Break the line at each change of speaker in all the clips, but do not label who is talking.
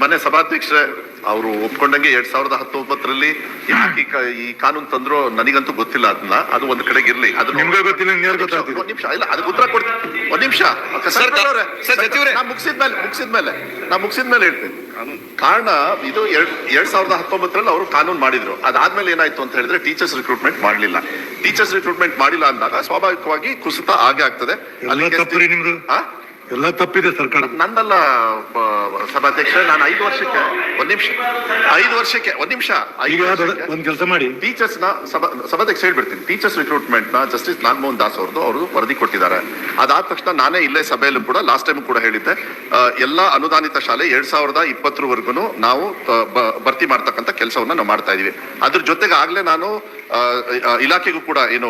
ಮನೆ ಸಭಾಧ್ಯಕ್ಷರೇ ಅವರು ಒಪ್ಕೊಂಡಂಗೆ ಎರಡ್ ಸಾವಿರದ ಹತ್ತೊಂಬತ್ತರಲ್ಲಿ ಯಾಕೆ ಈ ಈ ಕಾನೂನು ತಂದ್ರು ನನಗಂತೂ ಗೊತ್ತಿಲ್ಲ ಅದನ್ನ ಅದು ಒಂದ್ ಕಡೆಗೆ ಇರ್ಲಿ. ಅದು
ನಿಮ್ಗೆ ಗೊತ್ತಿಲ್ಲ?
ಒಂದ್ ನಿಮಿಷ ಇಲ್ಲ ಅದಕ್ಕೆ ಉತ್ತರ ಕೊಡ್ತೀನಿ ಒಂದ್ ನಿಮಿಷ.
ಸರ್, ಸರ್, ಸಚಿವರೇ.
ನಾ ಮುಗಿಸಿದ್ಮೇಲೆ ಮುಗಿಸಿದ್ಮೇಲೆ ನಾ ಮುಗಿಸಿದ್ಮೇಲೆ ಹೇಳ್ತೀನಿ. ಕಾರಣ ಇದು ಎರಡ್ ಎರಡ್ ಸಾವಿರದ ಹತ್ತೊಂಬತ್ತರಲ್ಲಿ ಅವರು ಕಾನೂನು ಮಾಡಿದ್ರು. ಅದಾದ್ಮೇಲೆ ಏನಾಯ್ತು ಅಂತ ಹೇಳಿದ್ರೆ ಟೀಚರ್ಸ್ ರಿಕ್ರೂಟ್ಮೆಂಟ್ ಮಾಡಲಿಲ್ಲ. ಟೀಚರ್ಸ್ ರಿಕ್ರೂಟ್ಮೆಂಟ್ ಮಾಡಿಲ್ಲ ಅಂದಾಗ ಸ್ವಾಭಾವಿಕವಾಗಿ ಕುಸಿತ ಆಗೇ ಆಗ್ತದೆ.
ಎಲ್ಲ ಎಲ್ಲ ತಪ್ಪಿದೆ ಸರ್ಕಾರ.
ನಂದಲ್ಲ ಸಭಾಧ್ಯಕ್ಷ ನಾನು ಐದು ವರ್ಷಕ್ಕೆ ಒಂದ್ ನಿಮಿಷ. ಐದು ವರ್ಷಕ್ಕೆ ಒಂದ್ ನಿಮಿಷ.
ಈಗ ಒಂದ್ ಕೆಲಸ ಮಾಡಿ.
ಟೀಚರ್ಸ್ನ ಸಭಾ ಸಭಾಧ್ಯಕ್ಷ ಹೇಳ್ಬಿಡ್ತೀನಿ. ಟೀಚರ್ಸ್ ರಿಕ್ರೂಟ್ಮೆಂಟ್ನ ಜಸ್ಟಿಸ್ ನಾಗಮೋಹನ್ ದಾಸ್ ಅವ್ರದ್ದು ಅವರು ವರದಿ ಕೊಟ್ಟಿದ್ದಾರೆ. ಅದಾದ ತಕ್ಷಣ ನಾನೇ ಇಲ್ಲೇ ಸಭೆಯಲ್ಲೂ ಕೂಡ ಲಾಸ್ಟ್ ಟೈಮ್ ಕೂಡ ಹೇಳಿದ್ದೆ. ಎಲ್ಲಾ ಅನುದಾನಿತ ಶಾಲೆ ಎರಡ್ ಸಾವಿರದ ಇಪ್ಪತ್ತರವರೆಗೂ ನಾವು ಭರ್ತಿ ಮಾಡ್ತಕ್ಕಂಥ ಕೆಲಸವನ್ನ ನಾವು ಮಾಡ್ತಾ ಇದೀವಿ. ಅದ್ರ ಜೊತೆಗೆ ಆಗ್ಲೇ ನಾನು ಇಲಾಖೆಗೂ ಕೂಡ ಏನು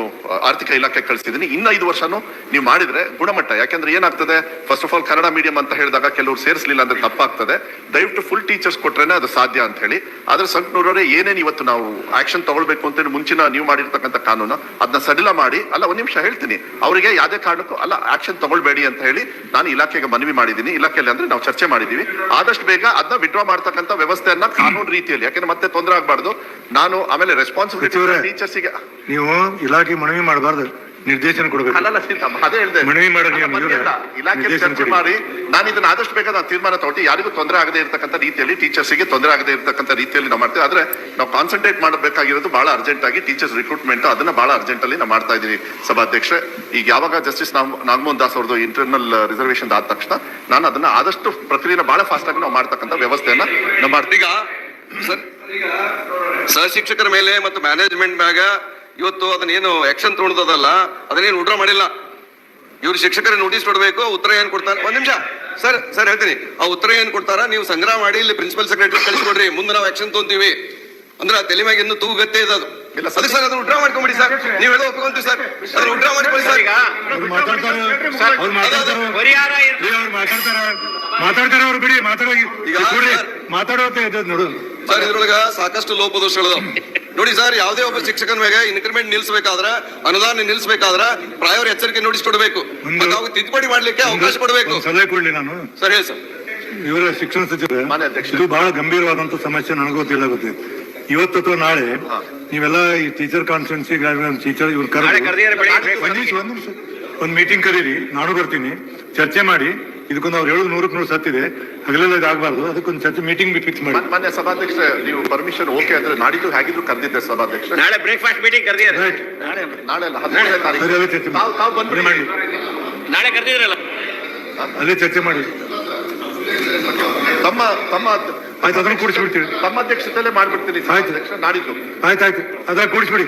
ಆರ್ಥಿಕ ಇಲಾಖೆ ಕಳಿಸಿದ್ದೀನಿ. ಇನ್ನ ಐದು ವರ್ಷನೂ ನೀವು ಮಾಡಿದ್ರೆ ಗುಣಮಟ್ಟ. ಯಾಕಂದ್ರೆ ಏನಾಗ್ತದೆ first of all Kannada medium ಅಂತ ಹೇಳಿದಾಗ ಕೆಲವರು ಸೇರಿಸಲಿಲ್ಲ ಅಂದ್ರೆ ತಪ್ಪಾಗ್ತದೆ. ದಯವಿಟ್ಟು ಫುಲ್ ಟೀಚರ್ಸ್ ಕೊಟ್ರೇನೆ ಅದು ಸಾಧ್ಯ ಅಂತ ಹೇಳಿ. ಆದ್ರೆ ಸಂಕನೂರವರೇ, ಏನೇನು ಇವತ್ತು ನಾವು ಆಕ್ಷನ್ ತಗೊಳ್ಬೇಕು ಅಂತೇಳಿ ಮುಂಚಿನ ನೀವು ಮಾಡಿರ್ತಕ್ಕಂಥ ಕಾನೂನು ಅದನ್ನ ಸಡಿಲ ಮಾಡಿ, ಅಲ್ಲ ಒಂದ್ ನಿಮಿಷ ಹೇಳ್ತೀನಿ. ಅವರಿಗೆ ಯಾವುದೇ ಕಾರಣಕ್ಕೂ, ಅಲ್ಲ ಆಕ್ಷನ್ ತಗೊಳ್ಬೇಡಿ ಅಂತ ಹೇಳಿ ನಾನು ಇಲಾಖೆಗೆ ಮನವಿ ಮಾಡಿದ್ದೀನಿ. ಇಲಾಖೆಯಲ್ಲಿ ಅಂದ್ರೆ ನಾವು ಚರ್ಚೆ ಮಾಡಿದೀವಿ. ಆದಷ್ಟು ಬೇಗ ಅದನ್ನ ವಿಡ್ರಾ ಮಾಡ್ತಕ್ಕಂಥ ವ್ಯವಸ್ಥೆಯನ್ನ ಕಾನೂನು ರೀತಿಯಲ್ಲಿ, ಯಾಕಂದ್ರೆ ಮತ್ತೆ ತೊಂದರೆ ಆಗಬಾರ್ದು. ನಾನು ಆಮೇಲೆ ರೆಸ್ಪಾನ್ಸಿಬಿಲಿಟಿ ಟೀಚರ್ಸ್ಗೆ
ನೀವು ಇಲಾಖೆ ಮನವಿ ಮಾಡಬಾರ್ದು. ನಿರ್ದೇಶನ ಕೊಡಬೇಕು.
ಅಲ್ಲ ಅದೇ ಹೇಳಿದೆ.
ಮನವಿ. ಇವ್ರೆ.
ಇಲಾಖೆ ಚರ್ಚೆ ಮಾಡಿ ನಾನು ಇದನ್ನ ಆದಷ್ಟು ಬೇಗ ನಾನು ತೀರ್ಮಾನ ತಗೊಟ್ಟಿ ಯಾರಿಗೂ ತೊಂದರೆ ಆಗದೆ ಇರತಕ್ಕಂಥ ರೀತಿಯಲ್ಲಿ ಟೀಚರ್ಸಿಗೆ ತೊಂದರೆ ಆಗದೆ ಇರತಕ್ಕಂಥ ರೀತಿಯಲ್ಲಿ ನಾವು ಮಾಡ್ತೀವಿ ಆದ್ರೆ ನಾವು ಕಾನ್ಸಂಟ್ರೇಟ್ ಮಾಡಬೇಕಾಗಿರೋದು ಬಹಳ ಅರ್ಜೆಂಟ್ ಆಗಿ ಟೀಚರ್ಸ್ ರಿಕ್ರೂಟ್ಮೆಂಟ್ ಅದನ್ನ ಬಹಳ ಅರ್ಜೆಂಟ್ ಅಲ್ಲಿ ನಾವು ಮಾಡ್ತಾ ಇದೀವಿ ಸಭಾಧ್ಯಕ್ಷೆ ಈಗ ಯಾವಾಗ ಜಸ್ಟಿಸ್ ನಾಗಮೋಹನ್ ದಾಸ್ ಅವ್ರದ್ದು ಇಂಟರ್ನಲ್ ರಿಸರ್ವೇಶನ್ ಆದ ತಕ್ಷಣ ನಾನು ಅದನ್ನ ಆದಷ್ಟು ಪ್ರಕ್ರಿಯೆನ ಬಹಳ ಫಾಸ್ಟ್ ಆಗಿ ನಾವು ಮಾಡ್ತಕ್ಕಂಥ ವ್ಯವಸ್ಥೆಯನ್ನ ನಾವು ಮಾಡ್ತೀವಿ.
ಈಗ ಸಹ ಶಿಕ್ಷಕರ ಮೇಲೆ ಮತ್ತು ಮ್ಯಾನೇಜ್ಮೆಂಟ್ ಮ್ಯಾಗ ಇವತ್ತು ಅದನ್ನೇನು ಆಕ್ಷನ್ ತೊಗೊಂಡದಲ್ಲ ಅದನ್ನೇನು ಉಡ್ರ ಮಾಡಿಲ್ಲ. ಇವ್ರು ಶಿಕ್ಷಕರ ನೋಟಿಸ್ ಕೊಡಬೇಕು ಉತ್ತರ ಏನ್ ಕೊಡ್ತಾರೆ? ಒಂದ್ ನಿಮಿಷ. ಸರ್ ಸರ್ ಹೇಳ್ತೀನಿ. ಆ ಉತ್ತರ ಏನ್ ಕೊಡ್ತಾರ? ನೀವು ಸಂಗ್ರಹ ಮಾಡಿ ಇಲ್ಲಿ ಪ್ರಿನ್ಸಿಪಲ್ ಸೆಕ್ರೆಟರಿ ಕಳಿಸ್ಕೊಡ್ರಿ. ಮುಂದೆ ನಾವು ಆಕ್ಷನ್ ತೊಗೊಂತೀವಿ. ಅಂದ್ರೆ ಆ ತಲೆ ಮ್ಯಾಗ ಇನ್ನೂ ತೂಗತ್ತೆ ಇದೆ ಅದು
ಇಲ್ಲ,
ಸರಿ. ಸರ್ ಅದನ್ನ ಉಡ್ರಾ ಮಾಡ್ಕೊಂಬಿಡಿ ಸರ್. ನೀವು ಹೇಳೋ ಒಪ್ಕೊಂತೀವಿ ಸರ್. ಅದನ್ನ ಉಡ್ರಾ ಮಾಡ್ಕೊಳ್ಳಿ ಸರ್.
ಈಗ ಮಾತಾಡ್ತಾರೆ ಅವ್ರು. ಮಾತಾಡ್ತಾರೆ ಅವ್ರು. ಮಾತಾಡ್ತಾರೆ ಮಾತಾಡ್ತಾರೆ ಅವ್ರು ಬಿಡಿ ಮಾತಾಡೋ
ಈಗ
ಮಾತಾಡೋ ನೋಡು.
ಸರ್ ಇದ್ರೊಳಗ ಸಾಕಷ್ಟು ಲೋಪದೋಷಗಳು ನೋಡಿ ಸರ್ ಯಾವುದೇ ಒಬ್ಬ ಶಿಕ್ಷಕನ ಮೇಲೆ ಇನ್ಕ್ರಿಮೆಂಟ್ ನಿಲ್ಸಬೇಕಾದ್ರ ಅನುದಾನ ನಿಲ್ಸಬೇಕಾದ್ರ ಪ್ರಾಯರ್ ಎಚ್ಚರಿಕೆ ನೋಟಿಸ್ ಕೊಡಬೇಕು. ಅವ್ರಿಗೆ ತಿದ್ದುಪಡಿ ಮಾಡ್ಲಿಕ್ಕೆ ಅವಕಾಶ ಕೊಡಬೇಕು.
ಸಲಹೆ ಕೊಡ್ಲಿ ನಾನು.
ಸರ್ ಹೇಳಿ ಸರ್.
ಇವರ ಶಿಕ್ಷಣ ಸಚಿವರು. ಇದು ಬಹಳ ಗಂಭೀರವಾದಂತ ಸಮಸ್ಯೆ ನನಗೂ ಗೊತ್ತಿಲ್ಲ ಗೊತ್ತಿದೆ ಇವತ್ತು ಅಥವಾ ನಾಳೆ ನೀವೆಲ್ಲ ಈ ಟೀಚರ್ ಕಾನ್ಫರೆನ್ಸ್ ಟೀಚರ್ ಇವ್ರು ಕರೆ ಒಂದ್ ಮೀಟಿಂಗ್ ಕರೀರಿ. ನಾನು ಬರ್ತೀನಿ. ಚರ್ಚೆ ಮಾಡಿ. ಇದಕ್ಕೊಂದು ಅವ್ರು ಹೇಳೋದು ನೂರಕ್ಕೆ ನೂರು ಸತ್ತಿದೆ ಹಗಲೆಲ್ಲ ಇದಾಗಬಾರ್ದು ಅದಕ್ಕೊಂದು ಚರ್ಚೆ ಮೀಟಿಂಗ್ ಫಿಕ್ಸ್ ಮಾಡಿ.
ಮನ್- ಮೊನ್ನೆ ಸಭಾಧ್ಯಕ್ಷ ನೀವು ಪರ್ಮಿಷನ್ ಓಕೆ ಅಂದ್ರೆ ನಾಡಿದ್ದು ಹೇಗಿದ್ರು ಕರೆದಿದ್ದೆ ಸಭಾಧ್ಯಕ್ಷ
ನಾಳೆ ಬ್ರೇಕ್ಫಾಸ್ಟ್ ಮೀಟಿಂಗ್ ಕರೆದಿದ್ದಾರೆ.
ನಾಳೆ ಅಲ್ಲ ಹದಿಮೂರನೇ ತಾರೀಕು.
ಅದೇ ಚರ್ಚೆ
ತಾವು ತಾವು
ಮಾಡಿ
ಬಂದ್ಬಿಡಿ
ಮಾಡಿ.
ನಾಳೆ ಕರೆದಿದ್ರಲ್ಲ
ಅಲ್ಲೇ ಚರ್ಚೆ ಮಾಡಿ.
ತಮ್ಮ ತಮ್ಮ
ಆಯ್ತು ಅದನ್ನು ಕೂಡಿಸ್ಬಿಡ್ತೀವಿ.
ತಮ್ಮ ಅಧ್ಯಕ್ಷತೆಯಲ್ಲೇ ಮಾಡ್ಬಿಡ್ತೀನಿ
ಆಯ್ತು.
ಅಧ್ಯಕ್ಷ ನಾಡಿದ್ದು.
ಆಯ್ತಾಯ್ತು ಅದ್ರಾಗ ಕೂಡಿಸ್ಬಿಡಿ.